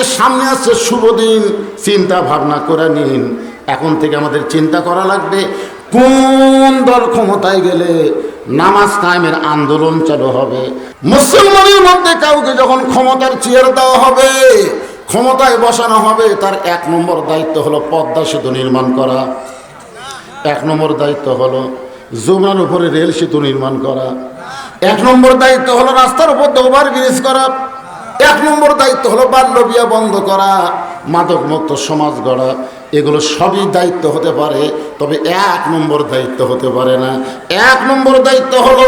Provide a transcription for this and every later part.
আগামীতে সামনে আসছে, শুভ দিন। চিন্তা ভাবনা করে নিন। এখন থেকে আমাদের চিন্তা করা লাগবে, কোন দল ক্ষমতায় গেলে নামাজ কায়েমের আন্দোলন চালু হবে? মুসলমানের মধ্যে কাউকে যখন ক্ষমতার চেয়ার দেওয়া হবে, ক্ষমতায় বসানো হবে, তার এক নম্বর দায়িত্ব হলো পদ্মা সেতু নির্মাণ করা। এক নম্বর দায়িত্ব হলো যমুনার উপরে রেল সেতু নির্মাণ করা। এক নম্বর দায়িত্ব হলো রাস্তার উপর ওভার ব্রিজ করা। এক নম্বর দায়িত্ব হলো বাল্য বিয়া বন্ধ করা মাদক মুক্ত সমাজ গড়া, এগুলো সবই দায়িত্ব হতে পারে, তবে এক নম্বর দায়িত্ব হতে পারে না। এক নম্বর দায়িত্ব হলো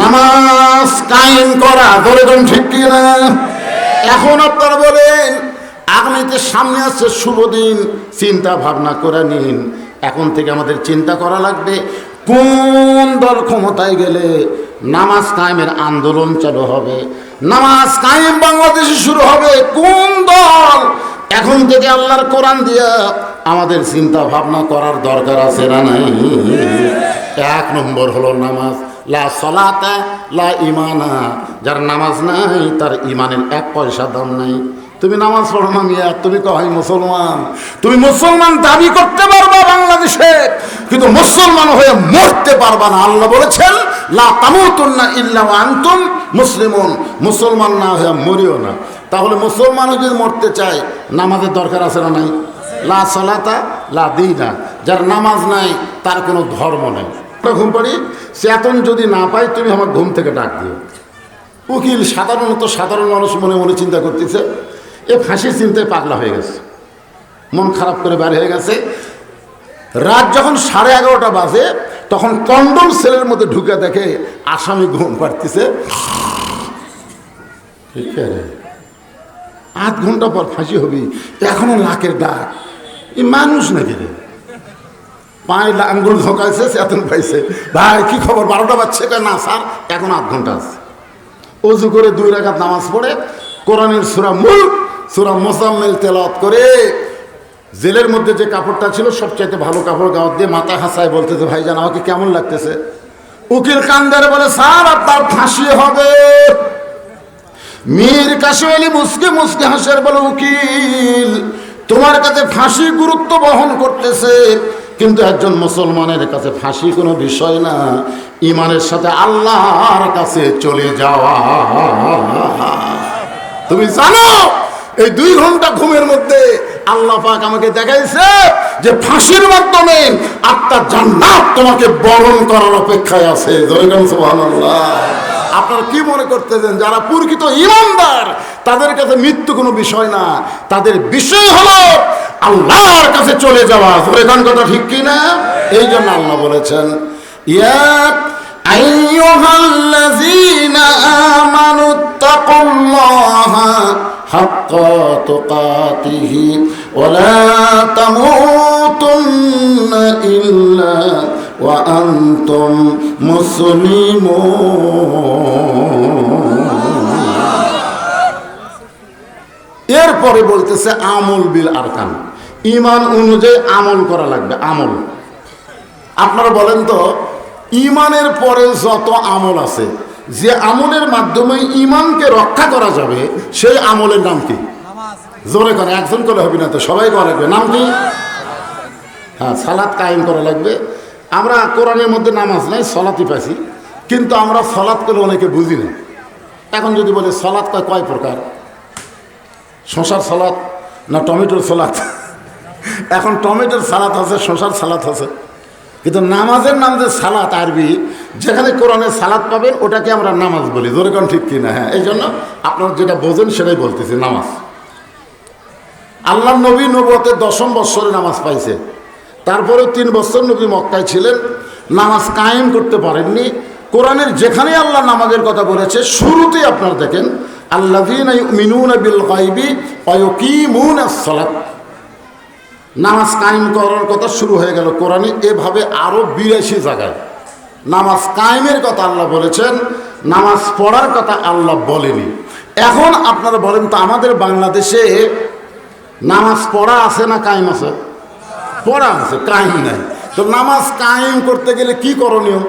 নামাজ কায়েম করা। ধরে কোন ঠিক কিনা এখন আপনারা বলেন, আগামীতে সামনে আসছে শুভ দিন, চিন্তা ভাবনা করে নিন। এখন থেকে আমাদের চিন্তা করা লাগবে, কোন দল ক্ষমতায় গেলে নামাজ কায়েমের আন্দোলন চালু হবে। নামাজ কায়েম বাংলাদেশে শুরু হবে। কোন দল? এখন থেকে আল্লাহর কোরআন দিয়া আমাদের চিন্তা ভাবনা করার দরকার আছে না নাই? এক নম্বর হলো নামাজ। লা সলাতা, লা ইমানা যার নামাজ নাই, তার ইমানের এক পয়সা দাম নাই। তুমি নামাজ পড়ো না মিয়া, তুমি কয় মুসলমান। তুমি মুসলমান দাবি করতে পারবা বাংলাদেশে, কিন্তু মুসলমান হয়ে মরতে পারবা না। আল্লাহ বলেছেন, লা তামুতুন্না ইল্লা আনতুম মুসলিমুন। মুসলমান না হয়ে মরিও না। তাহলে মুসলমান যদি মরতে চায়, নামাজের দরকার আছে না নাই? লা সলাতা, লা দিনা। যার নামাজ নাই, তার কোনো ধর্ম নেই। ঘুম পাড়ি, চেতন যদি না পাই তুমি আমার ঘুম থেকে ডাক দিও। উকিল সাধারণত সাধারণ মানুষ মনে মনে চিন্তা করতেছে এ ফাঁসির চিন্তায় পাগলা হয়ে গেছে। মন খারাপ করে বের হয়ে গেছে। রাত যখন সাড়ে এগারোটা বাজে, তখন কন্ডম সেলের মধ্যে ঢুকে দেখে আসামি ঘুম পাড়তেছে। ঠিক আছে আধ ঘণ্টা পর ফাঁসি হবি, এখনও লাখের ডাক। এই মানুষ নাকি রে? পায়ে আঙ্গুল ঢোকাইছে, চেতন পাইছে। ভাই, কি খবর? বারোটা বাজছে। না, স্যার, এখন আধ ঘণ্টা আছে। অজু করে দুই রাখাত নামাজ পড়ে, কোরআনের সুরা মুল্ক সুরা মোসাম্মেল তেলাওয়াত করে জেলের মধ্যে যে কাপড়টা ছিল, সবচাইতে ভালো কাপড় গাওয়াত দিয়ে মাথা হাসায় বলতেছে ভাই ভাইজান, আমাকে কেমন লাগতেছে? উকিল কান্দার বলে, স্যার, আপনার ফাঁসি হবে। মীর কাশিম আলী মুসকে মুসকে হাসের বলে, উকিল, তোমার কাছে ফাঁসি গুরুত্ব বহন করতেছে, কিন্তু একজন মুসলমানের কাছে ফাঁসি কোনো বিষয় না। ইমানের সাথে আল্লাহর কাছে চলে যাওয়া। তুমি জানো? এই দুই ঘণ্টা ঘুমের মধ্যে আল্লাহ পাক আমাকে দেখাইছে যে ফাঁসির মাধ্যমে আত্মার জান্নাত তোমাকে বরণ করার অপেক্ষায় আছে। আপনারা কি মনে করতেছেন, যারা প্রকৃত ইমানদার, তাদের কাছে মৃত্যু কোনো বিষয় না, তাদের বিষয় হলো আল্লাহর কাছে চলে যাওয়া। এখান কথা ঠিক কি না এই জন্য আল্লাহ বলেছেন, ইয়া আইয়ুহাল্লাযীনা আমানু তুকাতিহি ওয়া লা তামুতুন্না ইল্লা ওয়া এরপরে বলতেছে আমল বিল আরকান। ইমান অনুযায়ী আমল করা লাগবে, আমল। আপনারা বলেন তো ইমানের পরে যত আমল আছে যে আমলের মাধ্যমে ইমানকে রক্ষা করা যাবে সেই আমলের নাম কি? জোরে করে একজন করে হবে না তো সবাই করা লাগবে। নাম কি? হ্যাঁ সালাদ কায়েম করা লাগবে। আমরা কোরআনের মধ্যে নামাজ নাই সলাতি পাইছি। কিন্তু আমরা সলাদ করে অনেকে বুঝি না। এখন যদি বলে সলাদ কয় কয় প্রকার? শশার সালাদ না টমেটোর সালাদ এখন টমেটোর সালাদ আছে শশার সালাদ আছে। কিন্তু নামাজের নাম যে সালাত আরবি, যেখানে কোরআনে সালাত পাবেন ওটাকে আমরা নামাজ বলি। কোন ঠিক কিনা? হ্যাঁ এই জন্য আপনারা যেটা বোঝেন সেটাই বলতেছি, নামাজ। আল্লাহ নবী নবতের দশম বৎসরে নামাজ পাইছে। তারপরে তিন বছর নবী মক্কায় ছিলেন। নামাজ কায়েম করতে পারেননি। কোরআনের যেখানে আল্লাহ নামাজের কথা বলেছে, শুরুতেই আপনারা দেখেন আল্লাহ মিনুন বিল গাইবি অয়কিমুন সালাত। নামাজ কায়েম করার কথা শুরু হয়ে গেল কোরআনে, এভাবে আরও বিরাশি জায়গায়। নামাজ কায়েমের কথা আল্লাহ বলেছেন, নামাজ পড়ার কথা আল্লাহ বলেনি। এখন আপনারা বলেন তো আমাদের বাংলাদেশে নামাজ পড়া আছে না কায়েম আছে? পড়া আছে, কায়েম নাই। তো নামাজ কায়েম করতে গেলে কি করণীয়?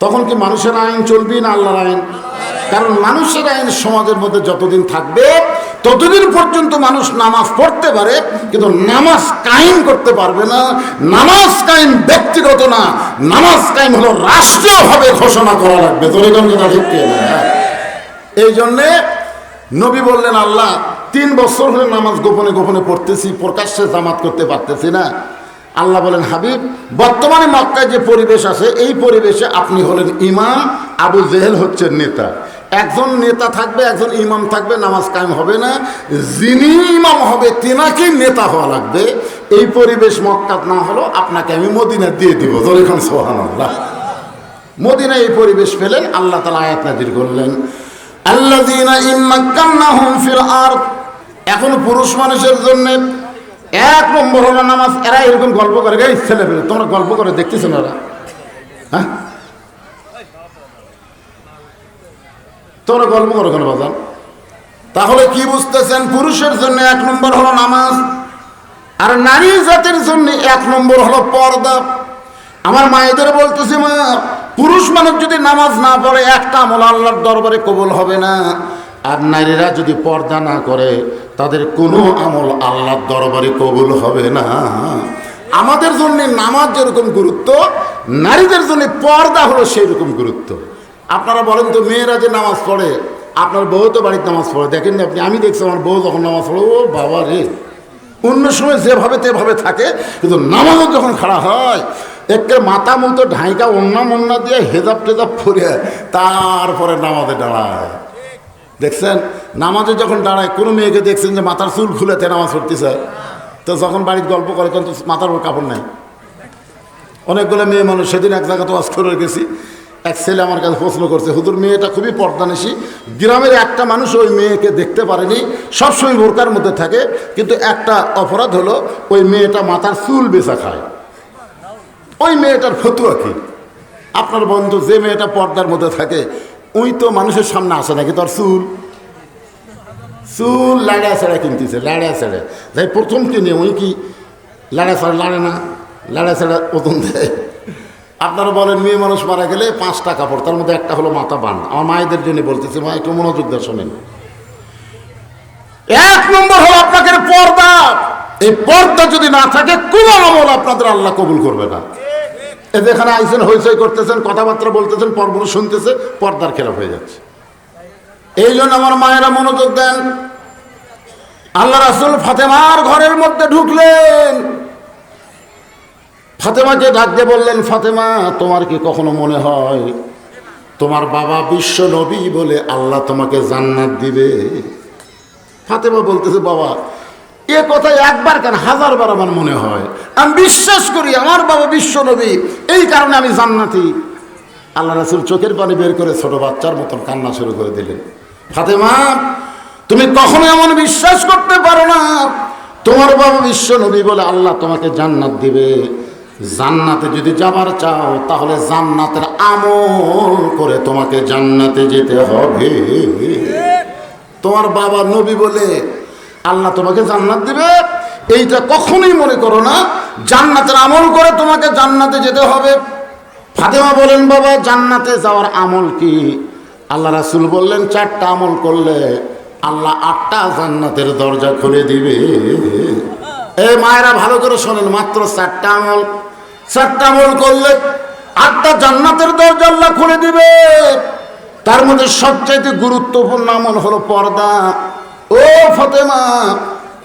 তখন কি মানুষের আইন চলবি না আল্লাহর আইন? কারণ মানুষের আইন সমাজের মধ্যে যতদিন থাকবে ততদিন পর্যন্ত মানুষ নামাজ পড়তে পারে, কিন্তু নামাজ কায়েম করতে পারবে না। নামাজ কায়েম ব্যক্তিগত না, নামাজ কায়েম হলো রাষ্ট্রীয়ভাবে ঘোষণা করা লাগবে। এই জন্যে নবী বললেন, আল্লাহ, তিন বছর হলে নামাজ গোপনে গোপনে পড়তেছি, প্রকাশ্যে জামাত করতে পারতেছি না। আল্লাহ বলেন, হাবিব, বর্তমানে মক্কায় যে পরিবেশ আছে, এই পরিবেশে আপনি হলেন ইমাম, আবু জেহেল হচ্ছেন নেতা। একজন নেতা থাকবে, একজন ইমাম থাকবে, নামাজ কায়েম হবে না। যিনি ইমাম হবে, তেনাকেই নেতা হওয়া লাগবে। এই পরিবেশ মক্কাত না হলো আপনাকে আমি মদিনা দিয়ে দিব। জলিখান সোহান আল্লাহ মদিনা এই পরিবেশ পেলেন, আল্লাহ তালা আয়াত নাজির করলেন। ইম্মাক্কান্নাহুম ফিল আরদ। এখন পুরুষ মানুষের জন্য এক নম্বর হলো নামাজ। এরা এরকম গল্প করে গাই ছেলে পেলে তোমরা গল্প করে দেখতেছো না হ্যাঁ? তোমরা গল্প করো কেন বাজান? তাহলে কি বুঝতেছেন? পুরুষের জন্য এক নম্বর হলো নামাজ, আর নারী জাতির জন্য এক নম্বর হলো পর্দা। আমার মায়েদের বলতেছি, মা, পুরুষ মানুষ যদি নামাজ না পড়ে, একটা আমল আল্লাহর দরবারে কবুল হবে না। আর নারীরা যদি পর্দা না করে, তাদের কোনো আমল আল্লাহর দরবারে কবুল হবে না। আমাদের জন্য নামাজ যেরকম গুরুত্ব, নারীদের জন্য পর্দা হলো সেই রকম গুরুত্ব। আপনারা বলেন তো, মেয়েরা যে নামাজ পড়ে, আপনার বউ তো বাড়িতে নামাজ পড়ে। দেখেন আপনি, আমি দেখছি আমার বউ যখন নামাজ পড়ে, ও বাবা রে। অন্য সময় যেভাবে তেভাবে থাকে, কিন্তু নামাজও যখন খাড়া হয় একে মাথা মতো ঢাইকা অন্যা মন্না দিয়ে হেজাব টেজাব ফুরে তারপরে নামাজে দাঁড়ায়। দেখছেন? নামাজে যখন দাঁড়ায়, কোনো মেয়েকে দেখছেন যে মাথার চুল খুলেতে নামাজ পড়তেছে। তো যখন বাড়ির গল্প করে তখন তো মাথার উপর কাপড় নাই। অনেকগুলো মেয়ে মানুষ, সেদিন এক জায়গাতে ওয়াজ করে গেছি। এক ছেলে আমার কাছে প্রশ্ন করছে হুদুর মেয়েটা খুবই পর্দানেশি। গ্রামের একটা মানুষ ওই মেয়েকে দেখতে পারেনি, সবসময় বোরকার মধ্যে থাকে, কিন্তু একটা অপরাধ হলো, ওই মেয়েটা মাথার চুল বেচা খায়। ওই মেয়েটার ফতুয়া কি? আপনার বন্ধু যে মেয়েটা পর্দার মধ্যে থাকে ওই তো মানুষের সামনে আসে নাকি তোর চুল? চুল লাড়া ছেড়া কিনতেছে, লাড়া ছেড়ে। যাই প্রথম কিনে ওই কি, লাড়া ছাড়া লাড়ে না, লাড়া ছেড়া ওজন দেয়। আপনারা বলেন, মেয়ে মানুষ মারা গেলে পাঁচটা কাপড় তার মধ্যে একটা হলো মাথা বান। আমার মায়েদের জন্য বলতেছি, মা, একটু মনোযোগ দিয়ে শোনেন। এক নম্বর হলো আপনাদের পর্দা। এই পর্দা যদি না থাকে, কোন আমল আপনাদের আল্লাহ কবুল করবে না। যেখানে আইসেন হইচই করতেছেন, কথাবার্তা বলতেছেন পর্ব শুনতেছে, পর্দার খেলাফ হয়ে যাচ্ছে। এই জন্য আমার মায়েরা মনোযোগ দেন। আল্লাহ রাসুল ফাতেমার ঘরের মধ্যে ঢুকলেন। ফাতেমাকে ডাক দিয়ে বললেন, ফাতেমা, তোমার কি কখনো মনে হয় তোমার বাবা বিশ্ব নবী বলে আল্লাহ তোমাকে জান্নাত দিবে? ফাতেমা বলতেছে, বাবা, এ কথা একবার কেন, হাজার বার আমার মনে হয়। আমি বিশ্বাস করি আমার বাবা বিশ্ব নবী, এই কারণে আমি জান্নাতি। আল্লাহ রাসুল চোখের পানি বের করে ছোট বাচ্চার মতন কান্না শুরু করে দিলেন। ফাতেমা, তুমি কখনো এমন বিশ্বাস করতে পারো না, তোমার বাবা বিশ্ব নবী বলে আল্লাহ তোমাকে জান্নাত দিবে। জান্নাতে যদি যাবার চাও, তাহলে জান্নাতের আমল করে তোমাকে জান্নাতে যেতে হবে। তোমার বাবা নবী বলে, আল্লাহ তোমাকে জান্নাত দিবে। এইটা কখনোই মনে করো না, জান্নাতের আমল করে তোমাকে জান্নাতে যেতে হবে। ফাতেমা বলেন, বাবা, জান্নাতে যাওয়ার আমল কি? আল্লাহ রাসুল বললেন, চারটা আমল করলে আল্লাহ আটটা জান্নাতের দরজা খুলে দিবে। এ মায়েরা ভালো করে শোনেন, মাত্র চারটা আমল। চারটা আমল করলে আটটা জান্নাতের দরজা আল্লাহ খুলে দিবে। তার মধ্যে সবচাইতে গুরুত্বপূর্ণ আমল হলো পর্দা। ও ফতেমা,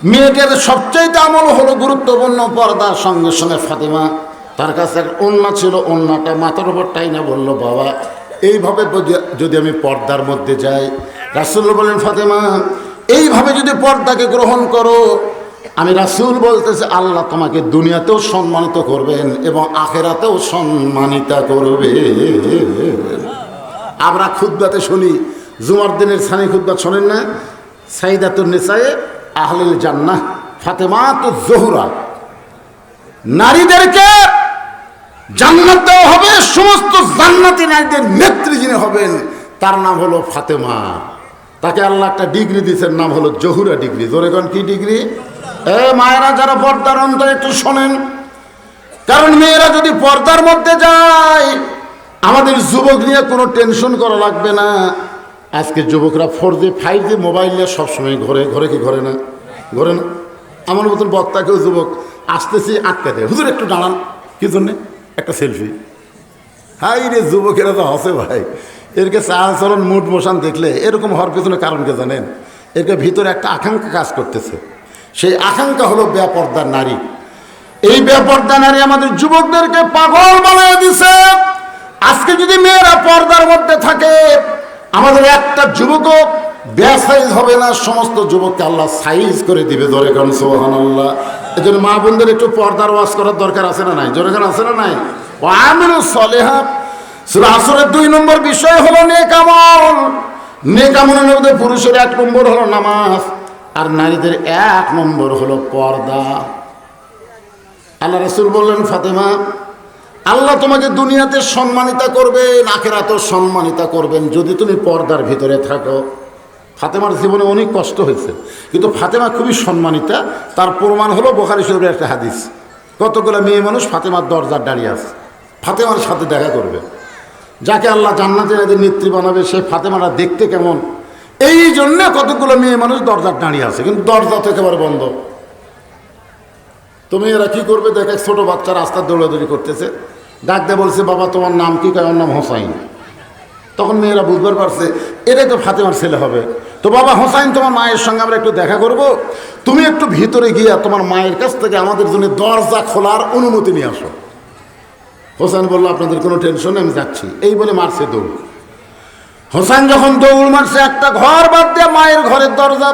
মেয়েদের সবচাইতে আমল হলো গুরুত্বপূর্ণ পর্দার সঙ্গে সঙ্গে ফাতেমা। তার কাছে এক অন্যা ছিল অন্যটা মাথার উপর টাইনা বলল, বাবা, এইভাবে যদি- আমি পর্দার মধ্যে যাই? রাসুল বলেন ফাতেমা, এইভাবে যদি পর্দাকে গ্রহণ করো আমি রাসুল বলতেছে, আল্লাহ তোমাকে দুনিয়াতেও সম্মানিত করবেন এবং আখেরাতেও সম্মানিতা করবে আমরা খুদ্বাতে শুনি, জুমার দিনের সানি খুদ্া শোনেন না? সাইদাতুর নেশায়ে আহলিল জান্নাহ ফাতেমা তো জহুরা। নারীদেরকে জান্নাত দেওয়া হবে, সমস্ত জান্নাতি নারীদের নেত্রী যিনি হবেন, তার নাম হলো ফাতেমা। তাকে আল্লাহ একটা ডিগ্রি দিয়েছেন, নাম হলো জহুরা ডিগ্রি। জোরে কি ডিগ্রি? মায়েরা যারা পর্দার অন্তরে একটু শোনেন। কারণ মেয়েরা যদি পর্দার মধ্যে যায়, আমাদের যুবক নিয়ে কোনো টেনশন করা লাগবে না। আজকে যুবকরা four G, five G mobile নিয়ে সবসময় ঘরে ঘরে কি ঘরে না? ঘরে না। আমার মতন বক্তাকেও যুবক, আসতেছি আটকা দেয়। হুজুর, একটু দাঁড়ান। কি জন্যে? একটা সেলফি। হাই রে, যুবকেরা তো হসে ভাই। এরকে চাল চলন, মুড মোশন দেখলে, এরকম হওয়ার পেছনে কারণকে জানেন? এরকে ভিতরে একটা আকাঙ্ক্ষা কাজ করতেছে। সেই আকাঙ্ক্ষা হলো ব্যাপর্দার নারী। এই ব্যাপর্দা নারী আমাদের যুবকদেরকে পাগল বানিয়ে দিছে। আজকে যদি মেয়েরা পর্দার মধ্যে থাকে, আমাদের একটা যুবকও ব্যাসাইজ হবে না, সমস্ত যুবককে আল্লাহ সাইজ করে দিবে জোরে কারণ সোহান আল্লাহ এই জন্য মা বোনদের একটু পর্দার ওয়াজ করার দরকার আছে না নাই? জোরে আছে না নাই? ও আমিনু সলেহা আসরের দুই নম্বর বিষয় হলো নেকামল নেকামলের মধ্যে পুরুষের এক নম্বর হলো নামাজ। আর নারীদের এক নম্বর হলো পর্দা। আল্লাহ রসুল বললেন, ফাতেমা, আল্লাহ তোমাকে দুনিয়াতে সম্মানিতা করবেন, আখেরাতেও সম্মানিতা করবেন যদি তুমি পর্দার ভিতরে থাকো। ফাতেমার জীবনে অনেক কষ্ট হয়েছে, কিন্তু ফাতেমা খুবই সম্মানিতা। তার প্রমাণ হলো বোখারি শরীফের একটা হাদিস। কতগুলো মেয়ে মানুষ ফাতেমার দরজার দাঁড়িয়ে আছে, ফাতেমার সাথে দেখা করবে। যাকে আল্লাহ জান্নাতের নেত্রী বানাবে, সে ফাতেমারা দেখতে কেমন? এই জন্যে কতগুলো মেয়ে মানুষ দরজার দাঁড়িয়ে আছে, কিন্তু দরজা তো একেবারে বন্ধ। তুমি এরা কি করবে? দেখে ছোট বাচ্চা রাস্তার দৌড়াদৌড়ি করতেছে। ডাক দিয়ে বলছে, বাবা, তোমার নাম কি? কয় নাম হোসাইন। তখন মেয়েরা বুঝবার পারছে, এটাই তো ফাতেমার ছেলে হবে। তো বাবা, হোসাইন, তোমার মায়ের সঙ্গে আমরা একটু দেখা করব। তুমি একটু ভিতরে গিয়া তোমার মায়ের কাছ থেকে আমাদের জন্য দরজা খোলার অনুমতি নিয়ে আসো। হোসেন বলল, আপনাদের কোনো টেনশন, আমি যাচ্ছি। এই বলে মারছে দৌড়। হোসেন যখন দৌড় মারছে, একটা ঘর বাদ দিয়ে মায়ের ঘরের দরজা।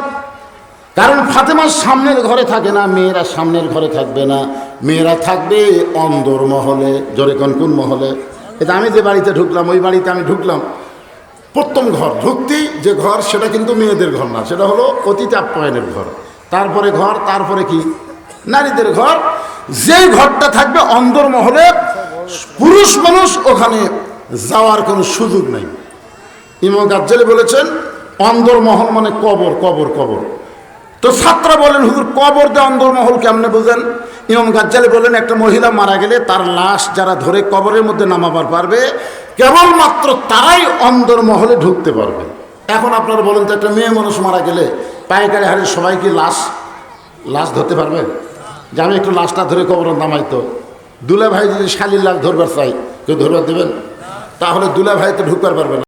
কারণ ফাতেমার সামনের ঘরে থাকে না, মেয়েরা সামনের ঘরে থাকবে না। মেয়েরা থাকবে অন্দর মহলে, জোরে কোন মহলে। এটা আমি যে বাড়িতে ঢুকলাম, ওই বাড়িতে আমি ঢুকলাম। প্রথম ঘর ঢুকতেই যে ঘর, সেটা কিন্তু মেয়েদের ঘর না, সেটা হলো অতীত আপ্যায়নের ঘর। তারপরে ঘর, তারপরে কি? নারীদের ঘর। যেই ঘরটা থাকবে অন্দর মহলে, পুরুষ মানুষ ওখানে যাওয়ার কোনো সুযোগ নেই। ইমাম গাজ্জালি বলেছেন, অন্দরমহল মানে কবর কবর কবর। তো ছাত্রা বলেন, হুজুর, কবর দিয়ে অন্দরমহল কেমনে বুঝেন? ইমাম গাজ্জালি বলেন, একটা মহিলা মারা গেলে তার লাশ যারা ধরে কবরের মধ্যে নামাবার পারবে, কেবলমাত্র তারাই অন্দরমহলে ঢুকতে পারবে। এখন আপনারা বলেন, তো একটা মেয়ে মানুষ মারা গেলে পাইকারি হারে সবাই কি লাশ লাশ ধরতে পারবে? যে আমি একটু লাশটা ধরে কবর নামাইতো দুলা ভাই যদি শালির লাশ ধরবার চাই, কেউ ধরবার দেবেন? তাহলে দুলা ভাই তো ঢুকবার পারবে না।